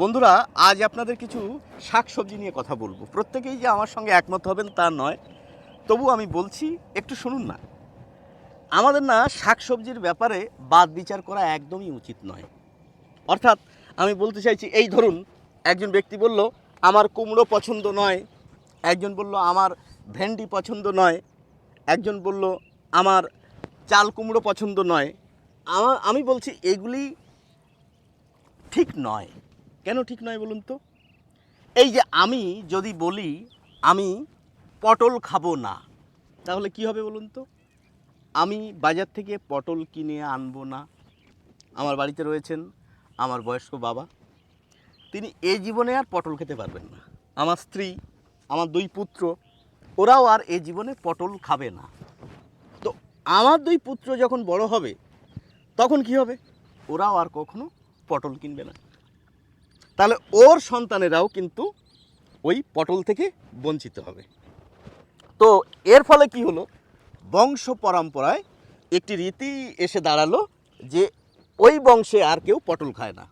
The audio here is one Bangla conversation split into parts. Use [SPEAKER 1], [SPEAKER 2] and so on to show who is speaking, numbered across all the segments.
[SPEAKER 1] বন্ধুরা, আজ আপনাদের কিছু শাকসবজি নিয়ে কথা বলব। প্রত্যেকেই যে আমার সঙ্গে একমত হবেন তা নয়। তবু আমি বলছি, একটু শুনুন না। আমাদের না শাকসবজির ব্যাপারে বাদ বিচার করা একদমই উচিত নয়। অর্থাৎ, আমি বলতে চাইছি, এই ধরুন, একজন ব্যক্তি বলল, আমার কুমড়ো পছন্দ নয়। একজন বলল, আমার ভেন্ডি পছন্দ নয়। একজন বলল, আমার চাল কুমড়ো পছন্দ নয়। আমি বলছি, এগুলি ঠিক নয়। কেন ঠিক নয় বলুন তো? এই যে আমি যদি বলি, আমি পটল খাব না, তাহলে কি হবে বলুন তো? আমি বাজার থেকে পটল কিনে আনব না। আমার বাড়িতে রয়েছেন আমার বয়স্ক বাবা। তিনি এ জীবনে আর পটল খেতে পারবেন না। আমার স্ত্রী, আমার দুই পুত্র, ওরাও আর এ জীবনে পটল খাবে না। তো আমার দুই পুত্র যখন বড় হবে, তখন কি হবে? ওরাও আর কখনো পটল কিনবে না। তাহলে ওর সন্তানেরাও কিন্তু ওই পটল থেকে বঞ্চিত হবে। তো এর ফলে কি হলো? বংশ পরম্পরায় একটি রীতি এসে দাঁড়াল যে ওই বংশে আর কেউ পটল খায় না।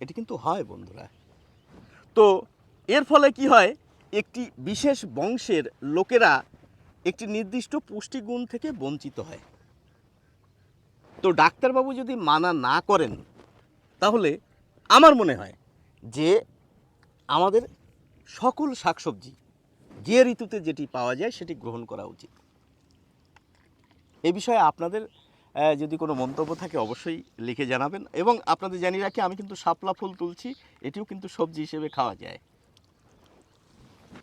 [SPEAKER 1] এটি কিন্তু হয় বন্ধুরা। তো এর ফলে কি হয়? একটি বিশেষ বংশের লোকেরা একটি নির্দিষ্ট পুষ্টিগুণ থেকে বঞ্চিত হয়। তো ডাক্তারবাবু যদি মানা না করেন, তাহলে আমার মনে হয় যে আমাদের সকল শাকসবজি যে ঋতুতে যেটি পাওয়া যায় সেটি গ্রহণ করা উচিত। এ বিষয়ে আপনাদের যদি কোনো মন্তব্য থাকে অবশ্যই লিখে জানাবেন এবং আপনাদের জানিয়ে রাখি, আমি কিন্তু শাপলা ফুল তুলছি, এটিও কিন্তু সবজি হিসেবে খাওয়া যায়।